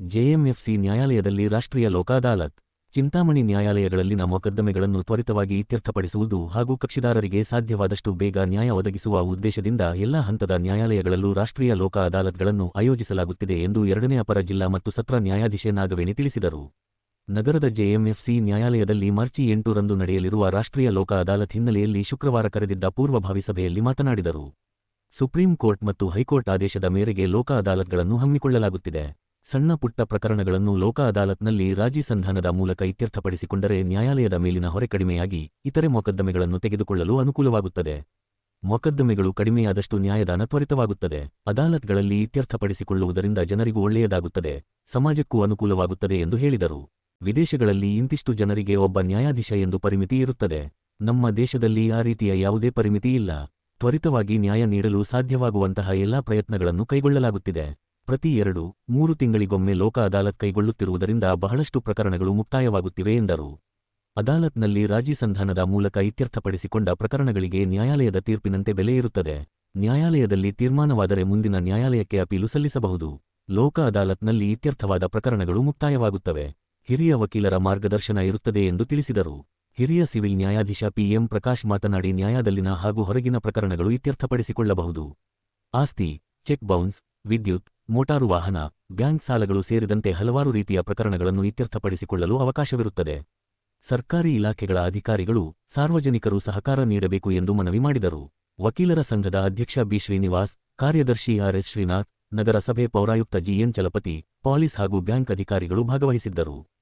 JMFC ನ್ಯಾಯಾಲಯದಲ್ಲಿ ರಾಷ್ಟ್ರೀಯ ಲೋಕಾದಾಲತ್, ಚಿಂತಾಮಣಿ ನ್ಯಾಯಾಲಯಗಳಲ್ಲಿನ ಮೊಕದ್ದಮೆಗಳನ್ನು ತ್ವರಿತವಾಗಿ ಇತ್ಯರ್ಥಪಡಿಸುವುದು ಹಾಗೂ ಕಕ್ಷಿದಾರರಿಗೆ ಸಾಧ್ಯವಾದಷ್ಟು ಬೇಗ ನ್ಯಾಯ ಒದಗಿಸುವ ಉದ್ದೇಶದಿಂದ ಎಲ್ಲಾ ಹಂತದ ನ್ಯಾಯಾಲಯಗಳಲ್ಲೂ ರಾಷ್ಟ್ರೀಯ ಲೋಕ ಅದಾಲತ್ಗಳನ್ನು ಆಯೋಜಿಸಲಾಗುತ್ತಿದೆ ಎಂದು ಎರಡನೇ ಅಪರ ಜಿಲ್ಲಾ ಮತ್ತು ಸತ್ರ ನ್ಯಾಯಾಧೀಶೆ ನಾಗವೇಣಿ ತಿಳಿಸಿದರು. ನಗರದ ಜೆಎಂಎಫ್ಸಿ ನ್ಯಾಯಾಲಯದಲ್ಲಿ ಮಾರ್ಚಿ ಎಂಟರಂದು ನಡೆಯಲಿರುವ ರಾಷ್ಟ್ರೀಯ ಲೋಕ ಅದಾಲತ್ ಹಿನ್ನೆಲೆಯಲ್ಲಿ ಶುಕ್ರವಾರ ಕರೆದಿದ್ದ ಪೂರ್ವಭಾವಿ ಸಭೆಯಲ್ಲಿ ಮಾತನಾಡಿದರು. ಸುಪ್ರೀಂ ಕೋರ್ಟ್ ಮತ್ತು ಹೈಕೋರ್ಟ್ ಆದೇಶದ ಮೇರೆಗೆ ಲೋಕ ಅದಾಲತ್ಗಳನ್ನು ಹಮ್ಮಿಕೊಳ್ಳಲಾಗುತ್ತಿದೆ. ಸಣ್ಣ ಪುಟ್ಟ ಪ್ರಕರಣಗಳನ್ನು ಲೋಕ ಅದಾಲತ್ನಲ್ಲಿ ರಾಜಿ ಸಂಧಾನದ ಮೂಲಕ ಇತ್ಯರ್ಥಪಡಿಸಿಕೊಂಡರೆ ನ್ಯಾಯಾಲಯದ ಮೇಲಿನ ಹೊರೆ ಕಡಿಮೆಯಾಗಿ ಇತರೆ ಮೊಕದ್ದಮೆಗಳನ್ನು ತೆಗೆದುಕೊಳ್ಳಲು ಅನುಕೂಲವಾಗುತ್ತದೆ. ಮೊಕದ್ದಮೆಗಳು ಕಡಿಮೆಯಾದಷ್ಟು ನ್ಯಾಯದಾನ ತ್ವರಿತವಾಗುತ್ತದೆ. ಅದಾಲತ್ಗಳಲ್ಲಿ ಇತ್ಯರ್ಥಪಡಿಸಿಕೊಳ್ಳುವುದರಿಂದ ಜನರಿಗೂ ಒಳ್ಳೆಯದಾಗುತ್ತದೆ. ಸಮಾಜಕ್ಕೂ ಅನುಕೂಲವಾಗುತ್ತದೆ ಎಂದು ಹೇಳಿದರು. ವಿದೇಶಗಳಲ್ಲಿ ಇಂತಿಷ್ಟು ಜನರಿಗೆ ಒಬ್ಬ ನ್ಯಾಯಾಧೀಶ ಎಂದು ಪರಿಮಿತಿ ಇರುತ್ತದೆ. ನಮ್ಮ ದೇಶದಲ್ಲಿ ಆ ರೀತಿಯ ಯಾವುದೇ ಪರಿಮಿತಿ ಇಲ್ಲ. ತ್ವರಿತವಾಗಿ ನ್ಯಾಯ ನೀಡಲು ಸಾಧ್ಯವಾಗುವಂತಹ ಎಲ್ಲಾ ಪ್ರಯತ್ನಗಳನ್ನು ಕೈಗೊಳ್ಳಲಾಗುತ್ತಿದೆ. ಪ್ರತಿ ಎರಡು, ಮೂರು ತಿಂಗಳಿಗೊಮ್ಮೆ ಲೋಕ ಅದಾಲತ್ ಕೈಗೊಳ್ಳುತ್ತಿರುವುದರಿಂದ ಬಹಳಷ್ಟು ಪ್ರಕರಣಗಳು ಮುಕ್ತಾಯವಾಗುತ್ತಿವೆ ಎಂದರು. ಅದಾಲತ್ನಲ್ಲಿ ರಾಜಿ ಸಂಧಾನದ ಮೂಲಕ ಇತ್ಯರ್ಥಪಡಿಸಿಕೊಂಡ ಪ್ರಕರಣಗಳಿಗೆ ನ್ಯಾಯಾಲಯದ ತೀರ್ಪಿನಂತೆ ಬೆಲೆ ಇರುತ್ತದೆ. ನ್ಯಾಯಾಲಯದಲ್ಲಿ ತೀರ್ಮಾನವಾದರೆ ಮುಂದಿನ ನ್ಯಾಯಾಲಯಕ್ಕೆ ಅಪೀಲು ಸಲ್ಲಿಸಬಹುದು. ಲೋಕ ಅದಾಲತ್ನಲ್ಲಿ ಇತ್ಯರ್ಥವಾದ ಪ್ರಕರಣಗಳು ಮುಕ್ತಾಯವಾಗುತ್ತವೆ. ಹಿರಿಯ ವಕೀಲರ ಮಾರ್ಗದರ್ಶನ ಇರುತ್ತದೆ ಎಂದು ತಿಳಿಸಿದರು. ಹಿರಿಯ ಸಿವಿಲ್ ನ್ಯಾಯಾಧೀಶ ಪಿಎಂ ಪ್ರಕಾಶ್ ಮಾತನಾಡಿ ನ್ಯಾಯಾದಲ್ಲಿನ ಹಾಗೂ ಹೊರಗಿನ ಪ್ರಕರಣಗಳು ಇತ್ಯರ್ಥಪಡಿಸಿಕೊಳ್ಳಬಹುದು. ಆಸ್ತಿ, ಚೆಕ್ ಬೌನ್ಸ್, ವಿದ್ಯುತ್ ಮೋಟಾರು ವಾಹನ ಬ್ಯಾಂಕ್ ಸಾಲಗಳು ಸೇರಿದಂತೆ ಹಲವಾರು ರೀತಿಯ ಪ್ರಕರಣಗಳನ್ನು ಇತ್ಯರ್ಥಪಡಿಸಿಕೊಳ್ಳಲು ಅವಕಾಶವಿರುತ್ತದೆ. ಸರ್ಕಾರಿ ಇಲಾಖೆಗಳ ಅಧಿಕಾರಿಗಳು ಸಾರ್ವಜನಿಕರು ಸಹಕಾರ ನೀಡಬೇಕು ಎಂದು ಮನವಿ ಮಾಡಿದರು. ವಕೀಲರ ಸಂಘದ ಅಧ್ಯಕ್ಷ ಬಿ. ಶ್ರೀನಿವಾಸ್, ಕಾರ್ಯದರ್ಶಿ ಆರ್ಎಸ್ ಶ್ರೀನಾಥ್, ನಗರಸಭೆ ಪೌರಾಯುಕ್ತ ಜಿಎನ್ ಚಲಪತಿ, ಪಾಲಿಸ್ ಹಾಗೂ ಬ್ಯಾಂಕ್ ಅಧಿಕಾರಿಗಳು ಭಾಗವಹಿಸಿದ್ದರು.